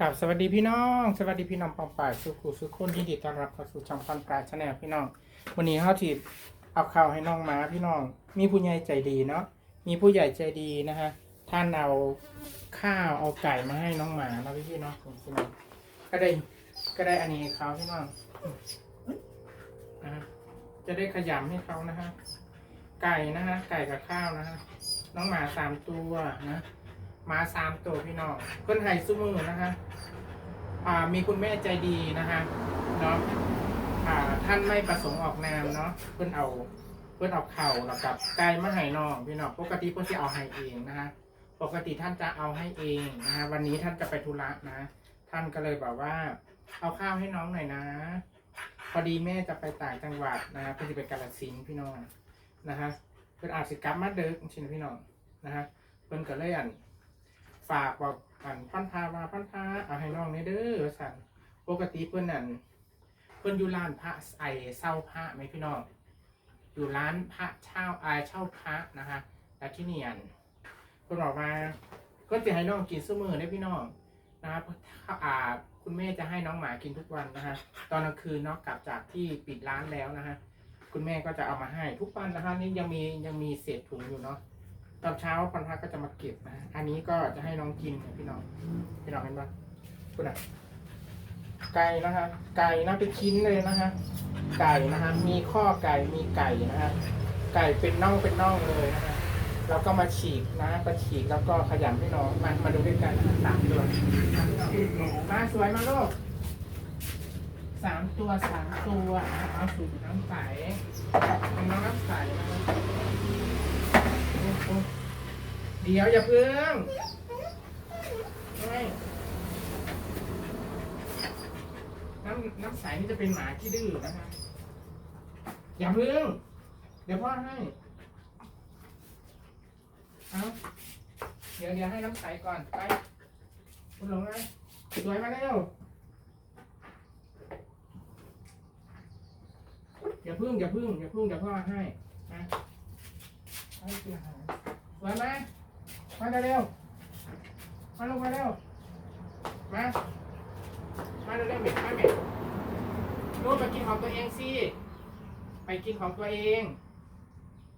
กับสวัสดีพี่น้อง สวัสดีพี่น้องปองป่ายสุขุสุขคนยินดีต้อนรับเข้าสู่ช่องพันปลาชาแนลพี่น้อง วันนี้เขาทีเอาข้าวให้น้องหมาพี่น้อง มีผู้ใหญ่ใจดีเนาะ มีผู้ใหญ่ใจดีนะฮะ ท่านเอาข้าวเอาไก่มาให้น้องหมานะพี่พี่ๆเนาะพี่น้องก็ได้ก็ได้อันนี้เขาพี่น้องนะฮะจะได้ขยำให้เขานะฮะ ไก่นะฮะ ไก่กับข้าวนะฮะ น้องหมาสามตัวนะ มาสามตัวพี่น้องเพื่นไห้ซุ้มือนะคะอ่ามีคุณแม่ใจดีนะคะเนาะอ่าท่านไม่ประสงค์ออกนามเนาะเพื่อนเอาเพื่อนเอาเข่าแล้วกับไก่มาให้น้องพี่น้องปกติเพื่อนจะเอาให้เองนะคะปกติท่านจะเอาให้เองนะคะวันนี้ท่านจะไปธุระนะ ท่านก็เลยบอกว่า เอาข้าวให้น้องหน่อยนะ พอดีแม่จะไปต่างจังหวัดนะเพื่อจะไปกาลสินธุ์พี่น้องนะคะเพื่อนอาจจะกลับมาเดิกชินพี่น้องนะคะเพื่อนก็เลยอัน ฝากบอกอันพันพาว่าพันพาเอาให้น้องในเด้อสันปกติเพื่อนนั่นเพื่อนอยู่ร้านพระไอเศร้าพระไหมพี่น้อง อยู่ร้านพระเช่าไอเช่าพระนะคะแล้วที่เนี่อันเพื่อนบอกมาก็จะให้น้องกินเสมอได้พี่น้องนะครับถ้าอาคุณแม่จะให้น้องหมากินทุกวันนะฮะตอนกลางคืนนาะกลับจากที่ปิดร้านแล้วนะฮะคุณแม่ก็จะเอามาให้ทุกวันนะคะนี่ยังมียังมีเศษถุงอยู่เนาะ ตอนเช้าพันธะก็จะมาเก็บนะอันนี้ก็จะให้น้องกินนะพี่น้องพี่น้องเห็นปะคุณอะไก่นะคะไก่นะเป็นชิ้นเลยนะคะไก่นะคะมีข้อไก่มีไก่นะฮะไก่เป็นน่องเป็นน่องเลยนะคะแล้วก็มาฉีกนะก็ฉีกแล้วก็ขยำให้น้องมามาดูด้วยกันสามตัวมาสวยมาลูกสามตัวสามตัวอะเอาสูตรน้ำใสเป็นน้องน้ำใสนะคะ เดี๋ยวอย่าเพิ่งไม่น้ำน้ำใสนี่จะเป็นหมาที่ดื้อนะคะ อย่าเพิ่ง เดี๋ยวพ่อให้ เอาเดี๋ยวเดี๋ยวให้น้ำใสก่อนไปคุณหลงเลยสวยมาเร็วอย่าเพิ่งอย่าเพิ่งอย่าเพิ่งเดี๋ยวพ่อให้นะ ให้กินอาหารสวยไหมมาเร็วๆมาลงมาเร็ว มา มาเร็วๆเม็ดมาเม็ดลูกไปกินของตัวเองสิ ไปกินของตัวเอง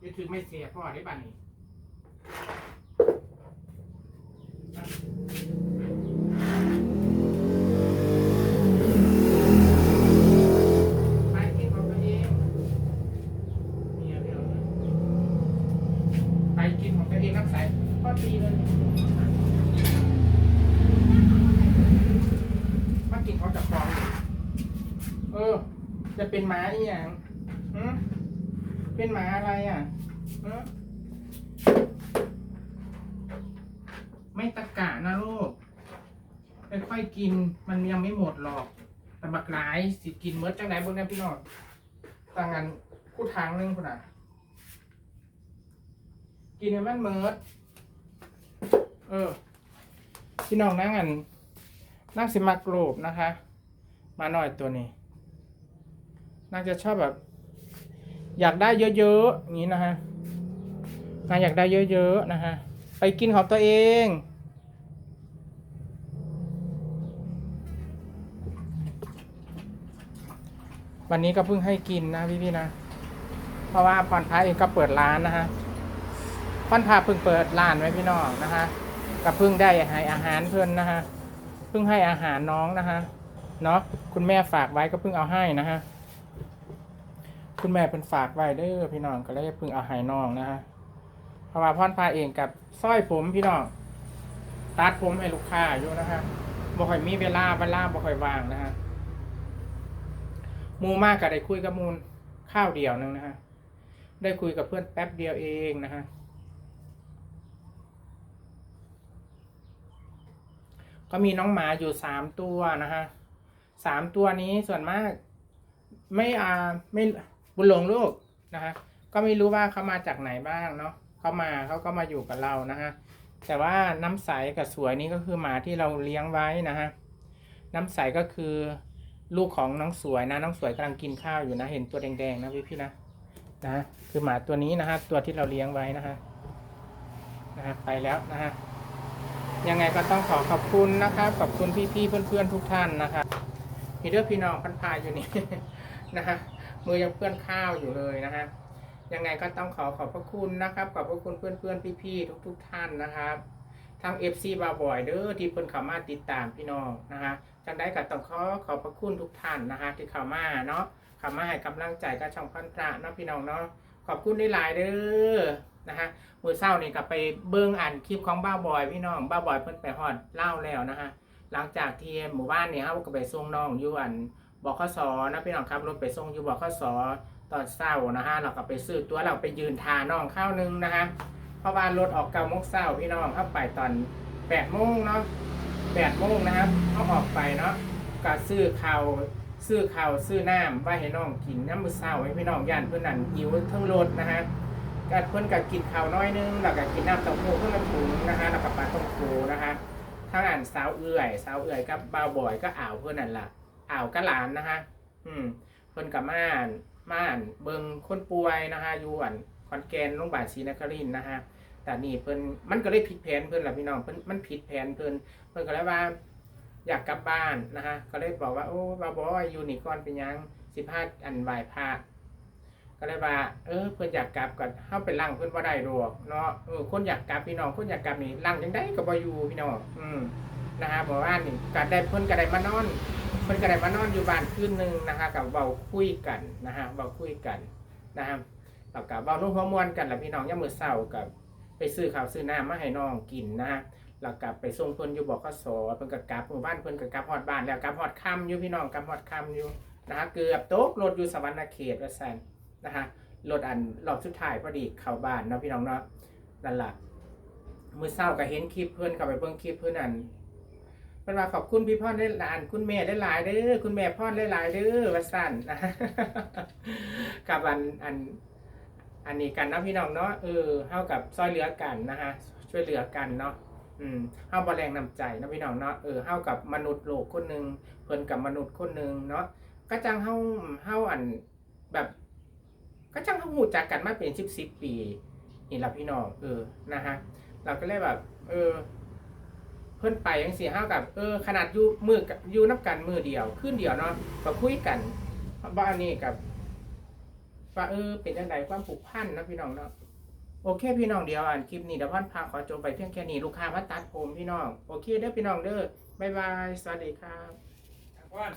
อย่าถือไม่เสียพ่อได้บัตรนี้ไปกินของตัวเองเนี่ยเดี๋ยวนะ ไปกินของตัวเองน้ำใสก็ดีเลยมากินของจากฟองดิเออ จะเป็นหมาอีหยังเป็นหมาอะไรอะไม่ตะกะนะลูกค่อยๆกิน มันยังไม่หมดหรอก แต่บักหลายสิกินเมื่อจังไหนบนนี้พี่น้องต่างกันคู่ทางหนึงคนน่ะ กินให้มันเมิดเออ พี่น้องนั่งอันนั่งสิมักโลบนะคะ มาหน่อยตัวนี้ นางจะชอบแบบ อยากได้เยอะๆอย่างนี้นะฮะนางอยากได้เยอะๆนะฮะไปกินของตัวเองวันนี้ก็เพิ่งให้กินนะพี่ๆนะ เพราะว่าพรพระเองก็เปิดร้านนะฮะพันพาเพิ่งเปิดร้านไว้พี่น้องนะฮะก็เพิ่งได้ให้อาหารเพื่อนนะฮะ เพิ่งให้อาหารน้องนะฮะ เนาะคุณแม่ฝากไว้ก็เพิ่งเอาให้นะฮะ คุณแม่เพิ่นฝากไว้เด้อพี่น้องก็เลยเพิ่งเอาให้น้องนะฮะเพราะว่าพ่อนพาเองกับสร้อยผมพี่น้องตัดผมให้ลูกค้าอยู่นะฮะบ่ค่อยมีเวลาเวลาบ่ค่อยว่างนะฮะมูมากก็ได้คุยกับมูลข้าวเดียวนึงนะฮะได้คุยกับเพื่อนแป๊บเดียวเองนะฮะก็มีน้องหมาอยู่สามตัวนะฮะสามตัวนี้ส่วนมาก ไม่อ่าไม่ บุญหลงลูกนะฮะก็ไม่รู้ว่าเขามาจากไหนบ้างเนาะเขามาเขาก็มาอยู่กับเรานะฮะแต่ว่าน้ำใสกับสวยนี่ก็คือหมาที่เราเลี้ยงไว้นะฮะน้ำใสก็คือลูกของน้องสวยนะน้องสวยกำลังกินข้าวอยู่นะ เห็นตัวแดงๆนะพี่พี่ๆนะนะคือหมาตัวนี้นะฮะตัวที่เราเลี้ยงไว้นะฮะนะฮะไปแล้วนะฮะยังไงก็ต้องขอขอบคุณนะครับขอบคุณพี่ๆเพื่อนๆทุกท่านนะครับมีเรื่อพี่น้องพันพายอยู่นี่นะฮะ มือยังเพื่อนข้าวอยู่เลยนะฮะยังไงก็ต้องขอขอบพระคุณนะครับ ขอบพระคุณเพื่อนๆพี่ๆทุก ๆ ท่านนะครับทาง FC บาบอยเด้อที่เพิ่นเข้ามาติดตามพี่น้องนะฮะจังได้ก็ต้องขอขอบพระคุณทุกท่านนะฮะที่เข้ามาเนาะเข้ามาให้กำลังใจกับช่องพันพระเนาะพี่น้องเนาะขอบคุณหลายเด้อนะฮะมือเศร้านี่ก็ไปเบิ้งอ่านคลิปของบ้าบอยพี่น้องบ้าบอยเพิ่นไปฮอดเล่าแล้วนะฮะหลังจากที่หมู่บ้านเนี่ยเขาก็ไปส่งน้องอยู่อัน บอกข้อสนะพี่น้องครับรถไปส่งอยู่บอกข้อสตอนเศร้านะฮะเราก็ไปซื้อตัวเราไปยืนทาน้องข้าวหนึงนะฮะเพราะว่ารถออกเก้าโมงเศร้าพี่น้องเข้าไปตอนแปดโมงเนาะแปดโมงนะครับเขาออกไปเนาะก็ซื้อข้าวซื้อข้าวซื้อน้ำไว้ให้น้องกินน้ำมือเศร้าให้พี่น้องย่านเพื่อนนั่นหิวทั้งรถนะฮะก็เพิ่นก็กินข้าวน้อยนึงแล้วก็กินน้ำเต้าหู้เพิ่อนถุงนะฮะแล้วก็ปลาต้มโขนะฮะทางอ่านสาวเอื่อยสาวเอื่อยกับบ่าวบ่อยก็อ่าวเพิ่นนั่นล่ะ อ่าวก็หลานนะฮะอืมเพิ่นกับม่านม่านเบิงคนป่วยนะฮะอยู่อันขอนแก่นโรงพยาบาลศรีนครินทร์นะฮะแต่นี่เพิ่นมันก็เลยผิดแผนเพิ่นล่ะพี่น้องเพิ่นมันผิดแผนเพิ่นเพิ่นก็เลยว่า อยากกลับบ้านนะฮะก็เลยบอกว่าโอ้บาวบ่อยอยู่นี่ก่อนเป็นยังสิพาอันไหวพระก็เลยว่า เออเพื่อนอยากกลับก็เข้าไปลั่งเพื่อนว่าได้ดอกเนาะเออคนอยากกลับพี่น้องคนอยากกลับนี่ลั่งยังได้กับบอยู่พี่น้องอืมนะฮะบอกว่านี่ก็ได้เพื่อนก็ได้มานอน พื่นก็ได้มานอนอยู่บ้านคืนหนึ่งนะฮะกับเบาคุยกันนะฮะเบาคุยกันนะฮะแล้วก็เบานุ่งหัวมวนกันแหละพี่น้องย่ามมือเศร้ากับไปซื้อข้าวซื้อน้ำมาให้น้องกินนะฮะแล้วกับไปส่งเพื่อนอยู่บอกข้อสอเพื่อนก็กลับหมู่บ้านเพื่อนก็กลับฮอดบ้านแล้วกลับฮอดค่ำอยู่พี่น้องกลับฮอดค่ำอยู่นะฮะเกือบโต๊ะรถอยู่สวรรณเขตว่าแซนนะฮะรถอันรอบสุดท้ายพอดีเข้าบ้านเนาะพี่น้องเนาะนั่นล่ะมือเศร้าก็เห็นคลิปเพื่อนเข้าไปเบิ่งคลิปเพื่อนอัน เป็นว่าขอบคุณพี่พ่อได้หลาน คุณแม่ได้หลายเด้อคุณแม่พ่อได้หลายเด้อว่าสั่นะกับอันอัน อันนี้กันนะพี่น้องเนาะเออเท่ากับซอยเหลือกันนะฮะช่วยเหลือกันเนาะอืมเฮาบ่แรงนำใจนะพี่น้องเนาะเออเฮากับมนุษย์โลกคนหนึ่งเพิ่นกับมนุษย์คนหนึ่งเนาะก็จังเฮาเฮาอันแบบก็จังเขาหูจักกันมาเป็นสิบสิบปี นี่ละพี่น้องเออนะฮะเราก็เลยแบบ เออ เพิ่นไปยังสี่ห้ากับเออขนาดยู่มือกับยู่นับกันมือเดียวขึ้นเดียวเนาะก็คุยกันบ้านนี้กับว่าเออเป็นจังไดความผูกพันนะพี่น้องเนาะโอเค พี่น้องเดียวอ่านคลิปนี้เดี๋ยวพันพาขอจบไปเพียงแค่นี้ลูกค้ามาตัดผมพี่น้องโอเคเด้อพี่น้องเด้อบ๊ายบายสวัสดีครับว่าน